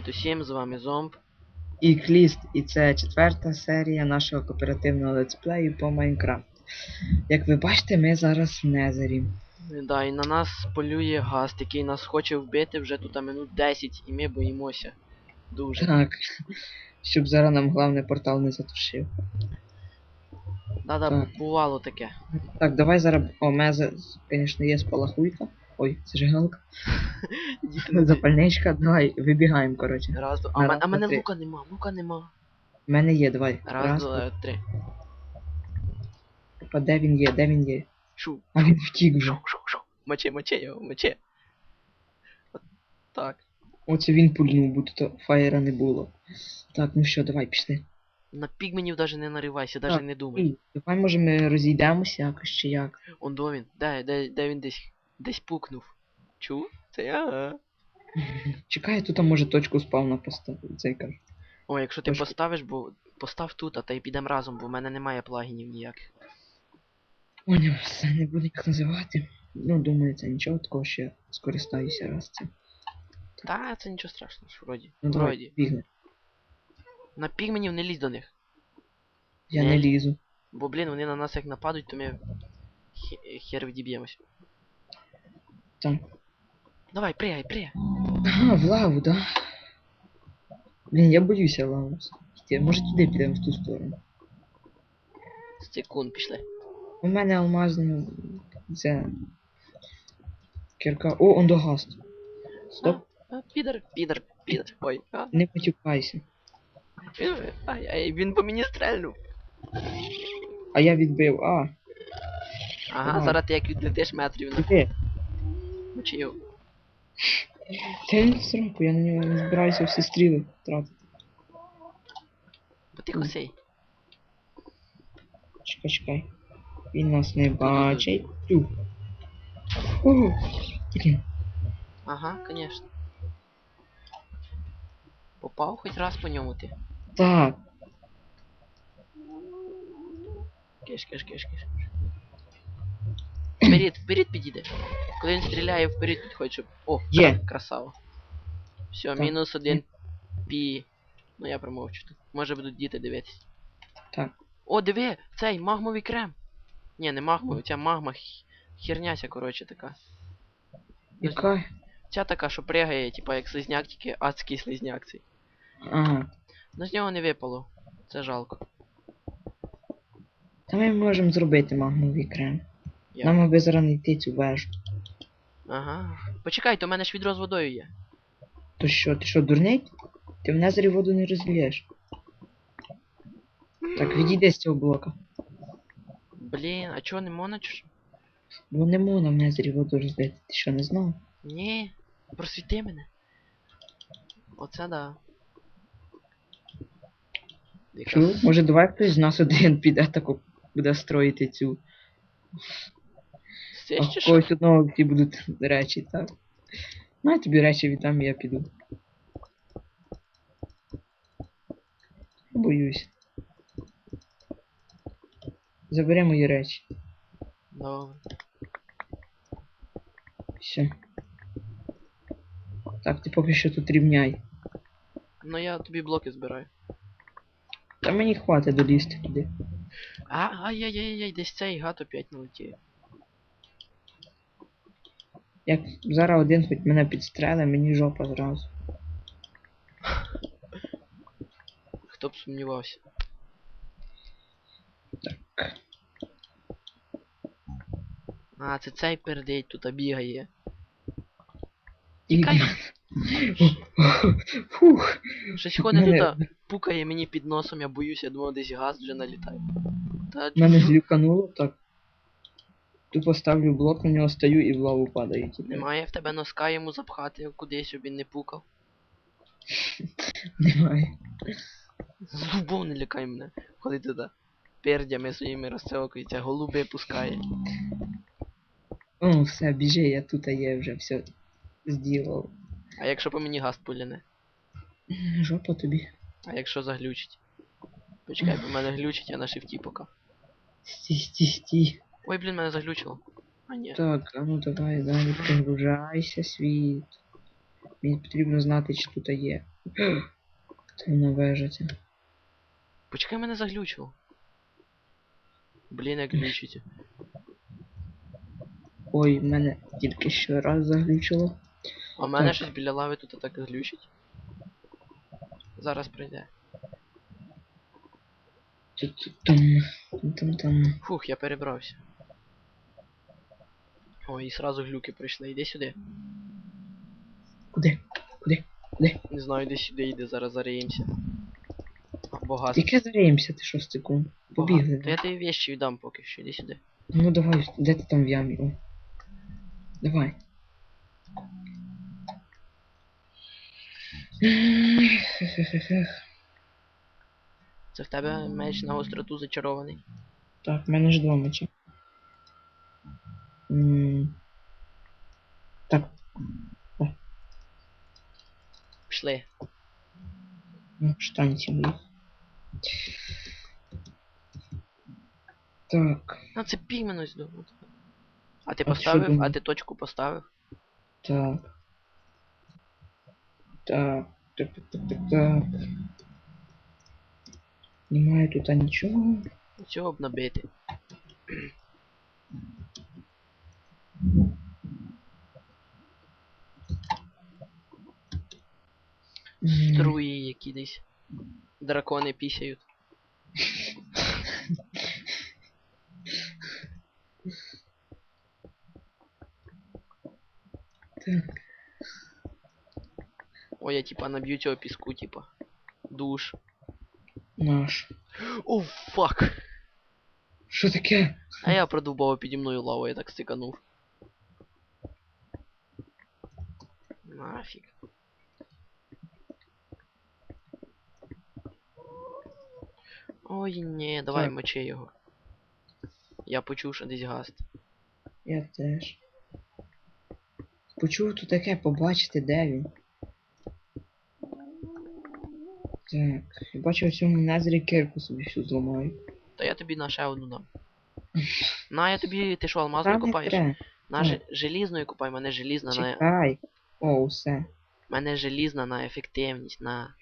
Привіт усім, з вами Зомб. і Кліст, і це четверта серія нашого кооперативного летсплею по Майнкрафт. Як ви бачите, ми зараз в Незері. Да, і на нас полює гаст, який нас хоче вбити вже тут а, минут 10, і ми боїмося. Дуже. Так. Щоб зараз нам головне портал не затушив. Да-да, Так. бувало таке. Так, давай зараз. О, мезе, звісно, є спалахуйка. Ой, зажигалка. Не Запальничка, давай, вибігаємо, коротше. Раз, два. А, раз, а мене три. лука нема, лука нема. У мене є, давай. Раз, два, три. Опа, де він є, де він є? Шу, А він втік вже. шу, шу, шу. Мочи, мочи його, мочи. От Так. Оце він пульнув, бо тут фаєра не було. Так, ну що, давай, пішли. На пігменів даже не наривайся, даже Так, не думай. Давай, може, ми розійдемося якось чи як. Он до він. Де, де, де він десь десь пукнув. Чув? Це я. Чекай, тут може точку спавна поставити, цей кажу. О, якщо ти Точку. поставиш, бо постав тут, а та й підемо разом, бо в мене немає плагінів ніяких. Поняв, все не буду їх називати. Ну, думаю, це нічого такого, я скористаюся раз цим. Та це нічого страшного, ж, вроді. Ну давай, Вроді. бігли. На пігменів не лізь до них. Я Ні. не лізу. Бо, блін, вони на нас як нападуть, то ми хе- хер відіб'ємось. Так. Давай, пригай, пригай. Ага, в лаву, да? Блін, я боюся лаву. Йти. Може туди підемо в ту сторону. Секунд, пішли. У мене алмазний. Це. Кірка. О, он догаст. Стоп, А, підер, підер, підер. Ой, а, не матюкайся. він, ай, ай, він по мені стрельнув. А я відбив, а, Ага, Ага. зараз ти як відлетиш метрів на. Його. Та він в сраку, я на нього не збираюся всі стріли тратити. Потихо сей. Чекай, чекай. Він нас не бачить. Тю. О, блін. Ага, конечно. Попав хоч раз по ньому ти. Так. Киш, киш, киш, киш. Вперед, вперед підійде. Коли він стріляє, вперед підходь, щоб. О, Є. красава. Все, Так. мінус один пі. Ну я промовчу тут. Може будуть діти дивитись. Так. О, диви! Цей магмовий крем! Ні, не магмовий, ця магма херняся, коротше, така. Яка? Ця така, що пригає, типа як слизняк, тільки адський слизняк цей. Ага. Ну з нього не випало. Це жалко. Та ми можемо зробити магмовий крем. Я. Нам аби зараз не йти цю вежу. Ага. Почекай, то в мене ж відро з водою є. То що, ти що, дурний? Ти в незері воду не розлієш. Так, відійди з цього блока. Блін, а чого не можна? чи що? Бо не можна в незері воду розлити. Ти що, не знав? Ні, просвіти мене. Оце да. Яка Чу? Може давай хтось з нас один піде тако буде строїти цю. А ще що? когось одного всі будуть речі, так? Ну, я тобі речі віддам, я піду. Боюсь. Забери мої речі. Добре. Все. Так, ти поки що тут рівняй. Ну я тобі блоки збираю. Та мені хватить долізти туди. А, ай-яй-яй-яй, десь цей гад опять налетів. Як зараз один хоч мене підстрелить, мені жопа зразу. Хто б сумнівався. Так. А, це цей пердить тут бігає. Тікай. Фух. Щось ходить тут, пукає мені під носом, я боюсь, я думав, десь газ вже налітає. Та Мене злюкануло так. Тупо ставлю блок, на нього стою і в лаву падаю. Типу. Немає в тебе носка йому запхати кудись, щоб він не пукав. Немає. Зубов не лякай мене. Ходить туди. Пердями своїми розцелкується, голуби пускає. О, все, біжи, я тут є вже все зділав. А якщо по мені газ пуляне? Жопа тобі. А якщо заглючить? Почекай, в мене глючить, я на шифті пока. Сті, сті, сті. Ой, блін, мене заглючило. А ні. Так, а ну давай, далі прогружайся, світ. Мені потрібно знати, чи тут є. Це воно вежиться. Почекай, мене заглючило. Блін, як глючить. Ой, мене тільки що раз заглючило. А в мене Так. щось біля лави тут так глючить. Зараз прийде. Тут там. Там там. Фух, я перебрався. Ой, і сразу глюки прийшли. Іди сюди. Куди? Куди? Куди? Не знаю, іди сюди, йди, зараз зариємося. Або газ. Тільки зареємося, ти що секунд. Побігли. Та я тобі вещі віддам поки що, іди сюди. Ну давай, де ти там в ямі? О. Давай. Це в тебе меч на гостроту зачарований. Так, в мене ж два мечі. Так, Пішли. ну, штанці мої. Так, А це пігмено здобув. А ти А поставив? А думав? ти точку поставив? так. Так, так, так, так, так, так. Немає тут нічого. Цього б набити. Струї які десь. Дракони пісяють. Так, Ой, я типа наб'ю цього піску, типа. Душ. наш. О, фак! Що таке? А я продовбав піді мною лаву, я так стиканув. Нафіг. Ой, ні, давай Так. мочи його. Я почув, що десь гаст. Я теж. Почув тут таке побачити, де він. Так, я бачу в цьому незері кирку собі всю зламаю. Та я тобі на ще одну дам. На, я тобі, ти що, алмазною копаєш? На желізною копай, мене желізна на. Чекай. О, все. Мене желізна на ефективність, на.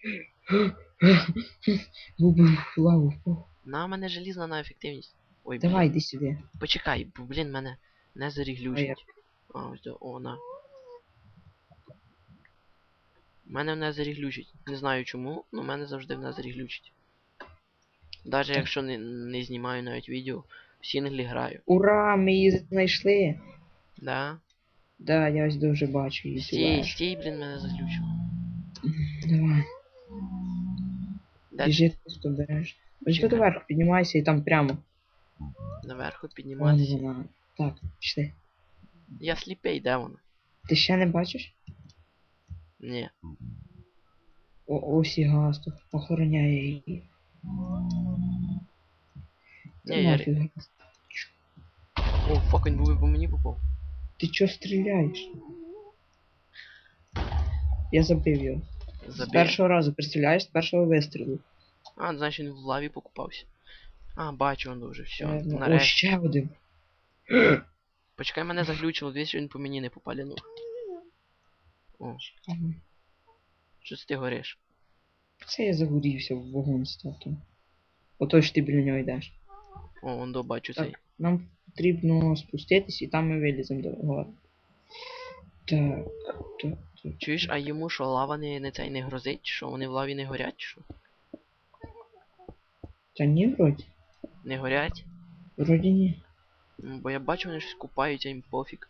В лаву впав. На мене желізна на ефективність. Ой, Давай, блін. йди сюди. Почекай, бо, блін, мене незері глючить. А, ось до, о, на. Мене в незері глючить. Не знаю чому, але мене завжди в незері глючить. Даже якщо не, не знімаю навіть відео, в сінглі граю. Ура, ми її знайшли. Да? Да, я ось дуже бачу її. Стій, стій, блін, мене заглючив. Давай, Де біжи просто береш. Ось Чекай. доверху піднімайся і там прямо. наверху вона. Так, пішли. Я сліпий, де вона? Ти ще не бачиш? Ні. О, ось і гасту. Охороняє її. Ні, я... О, фак, він був по мені попав. Ти чого стріляєш? Я забив його. З Забій. першого разу, представляєш, з першого вистрілу. А, значить він в лаві покупався. А, бачу, він вже, все. Ну, О, ще один. Почекай, мене заглючило, дивись, що він по мені не попалянув. О, Ага. що це ти гориш? Це я загорівся в вогонь став там. Ото ж ти біля нього йдеш. О, он до бачу Так. цей. Нам потрібно спуститись і там ми виліземо до гори. Так, так, так. Чуєш, а йому що, лава не, не цей не грозить, що вони в лаві не горять, що? Та ні, вроді. Не горять? Вроді ні. М, Бо я бачу, вони щось купаються, їм пофіг.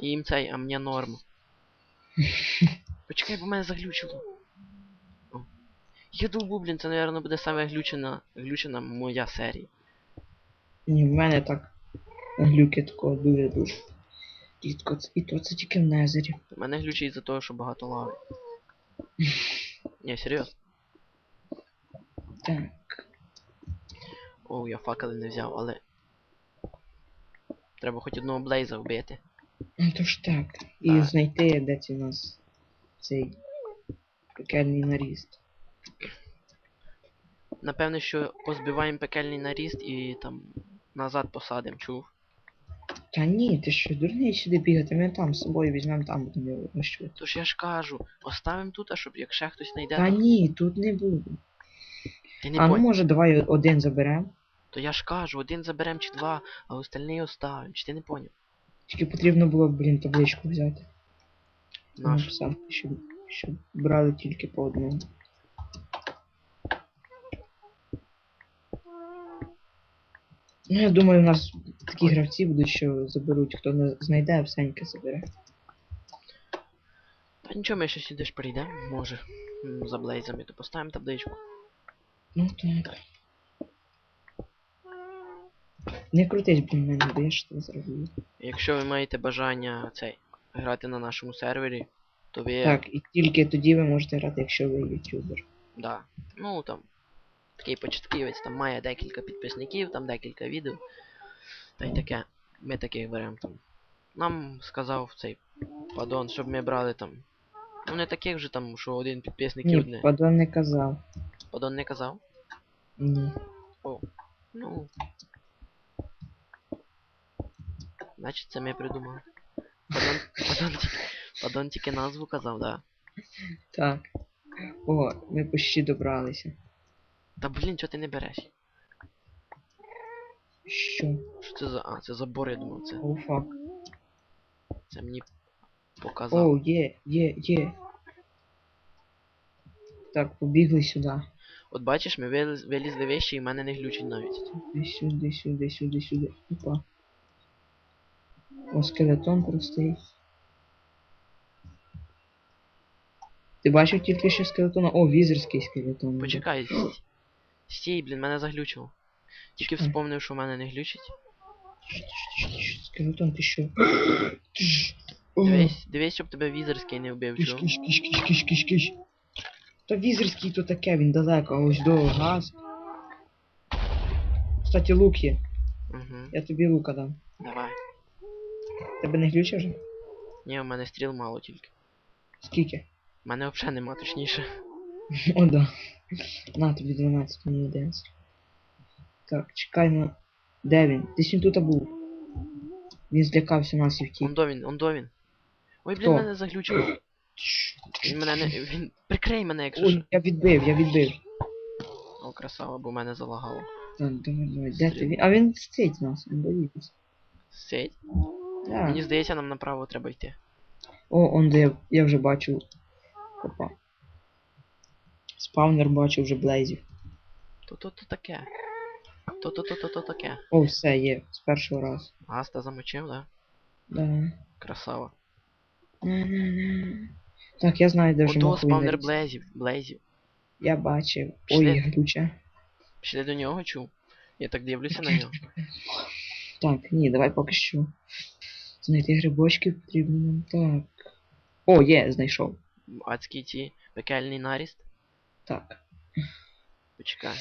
І їм цей, а мені норм. Почекай, бо мене заглючило. О. Я думав, блін, це, напевно, буде саме глючена, глючена моя серія. Ні, в мене так глюки такого дуже дуже. І то це тільки в незері. Мене глючить за того, що багато лави. Ні, серйозно. Так. Оу, я факели не взяв, але. Треба хоч одного блейза вбити. Ну то ж так. І Так. знайти, де це у нас цей пекельний наріст. Напевне, що позбиваємо пекельний наріст і там назад посадимо, чув. Та ні, ти що, дурний сюди бігати, ми там з собою візьмемо там будемо його. Тож я ж кажу, оставим тут, а щоб як ще хтось знайде, Та то ні, тут не буде. ти не А ну понял. може давай один заберемо. То я ж кажу, один заберем чи два, а остальний оставим. Чи ти не поняв? Тільки потрібно було, блін, табличку взяти. Наш. Написати, щоб, щоб брали тільки по одному. Ну, я думаю, у нас такі гравці будуть, що заберуть, хто не знайде, всеньке забере. Та нічого, ми ще сюди ж прийдемо, може. За блейзами, то поставимо табличку. Ну так. Не крутись, блін, мене, бо я ж тебе зроблю. Якщо ви маєте бажання цей грати на нашому сервері, то ви. Так, і тільки тоді ви можете грати, якщо ви ютубер. Да. Ну там. Такий початківець, там має декілька підписників, там декілька відео. Та й таке. Ми таких беремо там. Нам сказав цей падон, щоб ми брали там. Ну не таких же там, що один підписник і одне. падон не казав. Падон не казав? Ні. Ну. Значить це ми придумали. Падон, падон, падон тільки назву казав, да. Так. О, ми почти добралися. Та блін, чого ти не береш? Що? Що це за. А, це забор, я думав, це. О, фак. Це мені показав. О, є, є, є. Так, побігли сюди. От бачиш, ми виліз, вилізли вище і мене не глючить навіть. Сюди, сюди, сюди, сюди, сюди. Опа. О, скелетон простий. Ти бачив тільки що скелетона? О, візерський скелетон. Почекай, стій. Блін, мене заглючило. Тільки вспомнив, що в мене не глючить. Скелетон, ти що? Дивись, дивись, щоб тебе візерський не вбив, чого? киш, киш, киш, киш, киш, киш. Та візерський то таке, він далеко, а ось до газ. Кстати, лук є. Угу, Я тобі лука дам. давай. Тебе не глюче вже? Ні, у мене стріл мало тільки. Скільки? У мене взагалі нема, точніше. О, да. На, тобі 12, мені 11. Так, чекай на. Де він? Десь він тут був. Він злякався нас і втік. Ондо він, ондо він. Ой, блін, Хто? мене заглючило. Тш, Він мене не. Він. Прикрий мене, якщо Ой, що. я відбив, я відбив. О, красава, бо мене залагало. Так, давай, давай, де ти? Він- А він стить нас, він боїться. Сеть. Так. Мені здається, нам направо треба йти. О, он де я, я вже бачу. Опа. Спавнер бачу вже блейзів. То-то-то таке. То-то-то-то таке. О, все є, з першого разу. Гаста замочив, да? Да. Красава. Так, я знаю, де вже Ото спавнер блейзів, блейзів. Я бачив. Пішли. Ой, глюче. Пішли до нього, чув. Я так дивлюся на нього. Так, ні, давай поки що. Знайти грибочки потрібно нам. Так. О, є, знайшов. Адський ці пекельний наріст. Так. Почекай.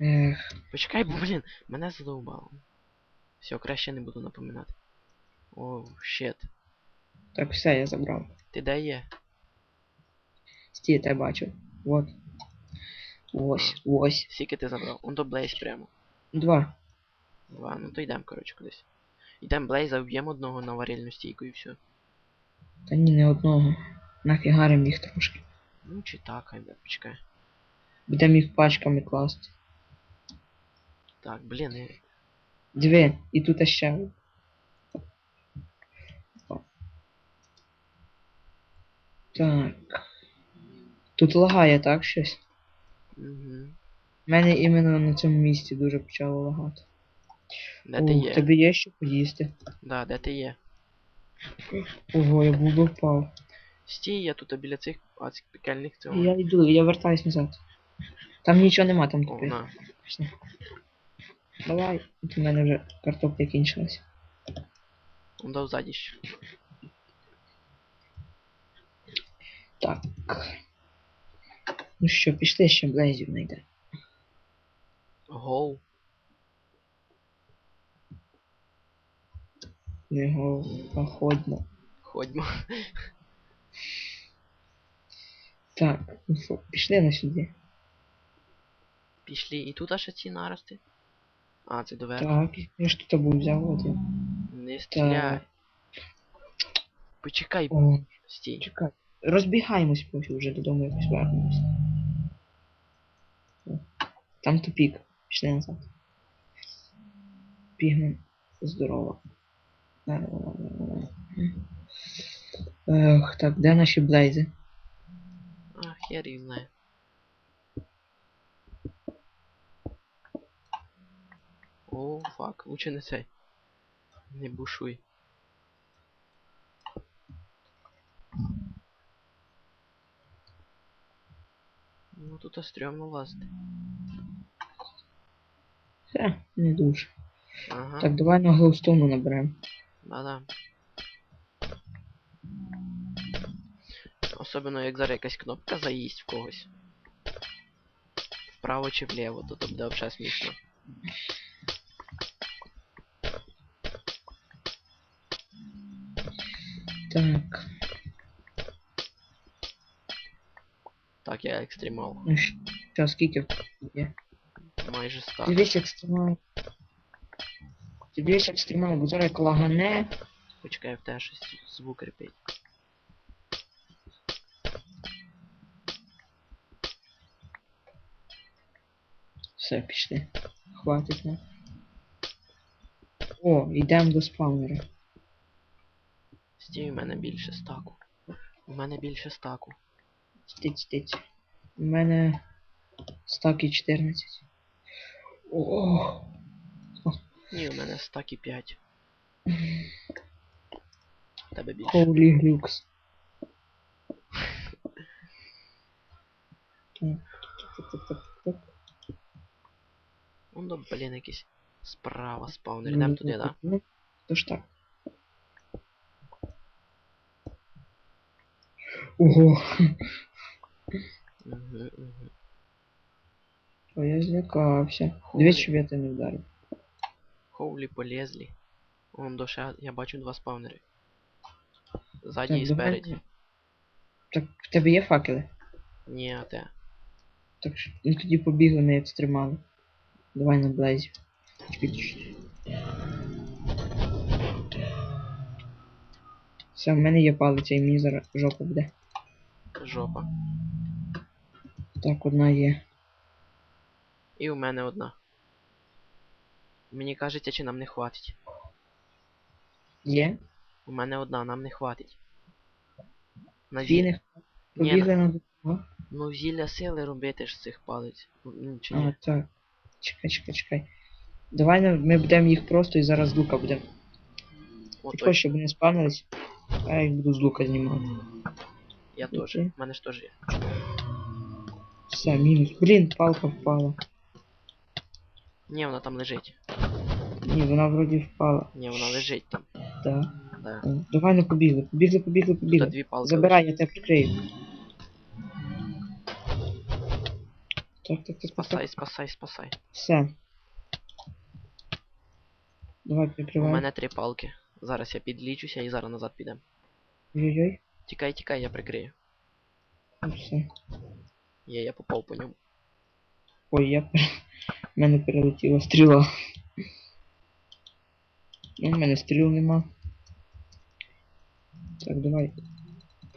Ех, Почекай, бо, блін, мене задовбало. Все, краще не буду напоминати. О, щет. так, все, я забрав. Ти де є? Стій, я бачив. Вот. Ось, ось. Скільки ти забрав? Он до Блейз прямо. Два. Два, ну то йдемо, коротше, кудись. Йдемо Блейза, вб'ємо одного на варильну стійку і все. Та ні, не одного. Нафігарим їх трошки. Ну чи так, хай буде, почекай. Будемо їх пачками класти. Так, блін, і... Диви, і тут ще. Так. Тут лагає, так, щось? Угу. Мене іменно на цьому місці дуже почало лагати. Де ти О, є? Тобі є що поїсти? Да, де ти є? Ого, я би впав. Стій, я тут біля цих адських пекельних цього. Я йду, я вертаюсь назад. Там нічого нема, там О, тупи. на. Давай, от у мене вже картопля кінчилась. Он дав ззаді ще. Так. Ну що, пішли ще блейзів знайде. Гоу. Його походьмо. Ходьмо. Так, ну що, пішли на сюди. Пішли. І тут аж ці нарости. А, це доверху. Так, я ж тут був взяв, я. Не стріляй. Почекай, О, стій. чекай. Розбігаємось поки вже додому якось вернемось. Там тупік. Пішли назад. Пігмен. Здорово. Ех, так, де наші блейзи? А, хер їх знає. О, фак, лучше не цей. Не бушуй. Ну тут стрёмно лазити. Хе, не дуже. Ага. Так, давай на глоустону наберемо. Да-да. Особливо як зараз якась кнопка заїсть в когось. Вправо чи вліво, то то буде взагалі смішно. Так, Так, я екстремал. ну що, скільки в тебе є? Майже стак. Дивись екстремал. Дивись екстремал, бо зараз як лагане. Почекай, в тебе щось звук репить. Все, пішли. Хватить на. О, йдемо до спаунера. Стій, у мене більше стаку. У мене більше стаку. Стить, стить. У мене стаки 14. О, Ні, у мене стаки 5. Тебе більше. хоулі глюкс. Так, так, так, так, Ну, да, блін, якийсь справа спаунер. Йдемо туди, да? Ну, то ж так. Ого, Угу, угу. то я злякався. Дивись, щоб я тебе не вдарив. Хоулі полезли. Вон до ще, я бачу два спаунери. Ззаді Так, і спереді. Так, в тебе є факели? Ні, а те. Так ну тоді побігли на екстремали. Давай на чекай. Все, в мене є палиця і мені зараз жопа буде. Жопа. Так, одна є. І у мене одна. Мені кажеться, чи нам не хватить. Є? У мене одна, нам не хватить. На зілля. Ні, на ну зілля сили робити ж з цих палець. Ну, чи А, ні? так. Чекай, чекай, чекай. Давай на- ми будемо їх просто і зараз з лука будемо. О, Ти точно, хочеш, щоб вони спавнились? А я їх буду з лука знімати. я теж. окей. У мене ж теж є. Все, мінус. Блін, палка впала. Ні, вона там лежить. Ні, вона вроді впала. Ні, вона лежить там. Так. Да. О, Давай не побігли. Побігли, побігли, Тут побігли. дві палки. Забирай, я тебе прикрию. Так, так, так, Спасай, так. спасай, спасай. Все. Давай У прикривай. мене три палки. Зараз я підлічуся і зараз назад підемо. Ой-ой-ой. Тікай, тікай, я прикрию. Ну, Все. Є, я попав по ньому. Ой, я... пер- В мене перелетіла стріла. Ну, в мене стріл нема. Так, давай.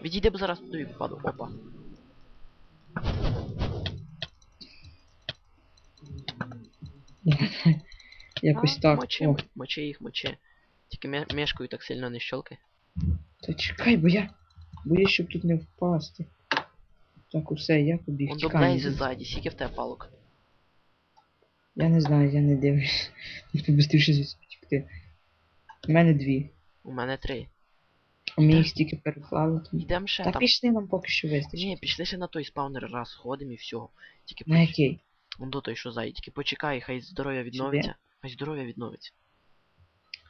Відійди, бо зараз тобі попаду. Опа. Якось А, так. Мочи, О, мочи їх, мочи. Тільки мешкою так сильно не щелкай. та чекай, бо я... Боюсь, щоб тут не впасти. Так, усе, я побіг. Он до Чекай, ззаді, скільки в тебе палок? Я не знаю, я не дивлюсь. Побистріше звідси втекти. У мене дві. У мене три. А ми їх стільки переклали. то- Йдем ще Та там. пішли нам поки що вистачить. Ні, пішли ще на той спаунер раз, ходимо і все. Тільки На поч... який? Он до той, що тільки почекай, хай здоров'я відновиться. Хай здоров'я відновиться.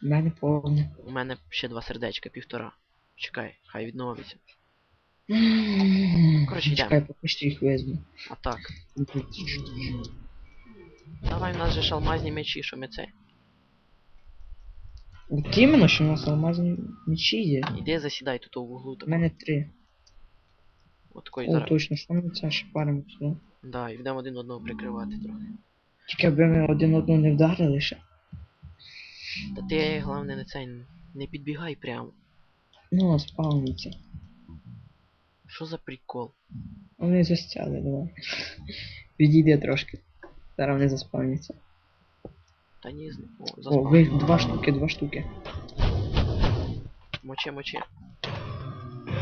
У мене повне. У мене ще два сердечка, півтора. Чекай, хай відновиться. Коротше, йдемо. Чекай, поки що їх візьму. А так. Давай, у нас же ж алмазні мечі, що ми це. От іменно, що у нас алмазні мечі є. Іди засідай тут у вуглу У мене три. От такої О, зараз. точно, що ми це шпаримо сюди. Да, і будемо один одного прикривати трохи. Тільки аби ми один одного не вдарили ще. Та ти, головне, не цей, не підбігай прямо. Ну, спавніться. Що за прикол? Вони застяли, давай. Відійди трошки. Зараз вони заспавняться. Та ні, о, О, ви два штуки, два штуки. Мочи, мочи.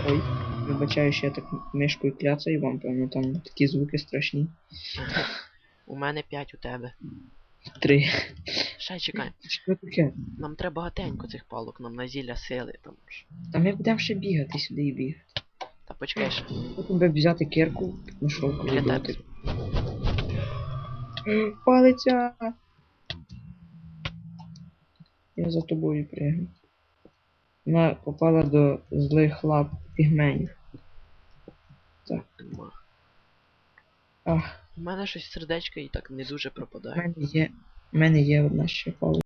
Ой, вибачаю, що я так мишкою кляцаю вам, певно, там такі звуки страшні. У мене 5 у тебе. Три. Ще чекай. Що таке? Нам треба багатенько цих палок, нам на зілля сили там. Та ми будемо ще бігати сюди і бігати. Та почекай ще. Потім би взяти кирку, ну що, Біля Палиця! Я за тобою пригну. Вона попала до злих лап пігменів. Нема. Ах, У мене щось сердечко і так не дуже пропадає. пропадає. мене є. У мене є одна ще палиця.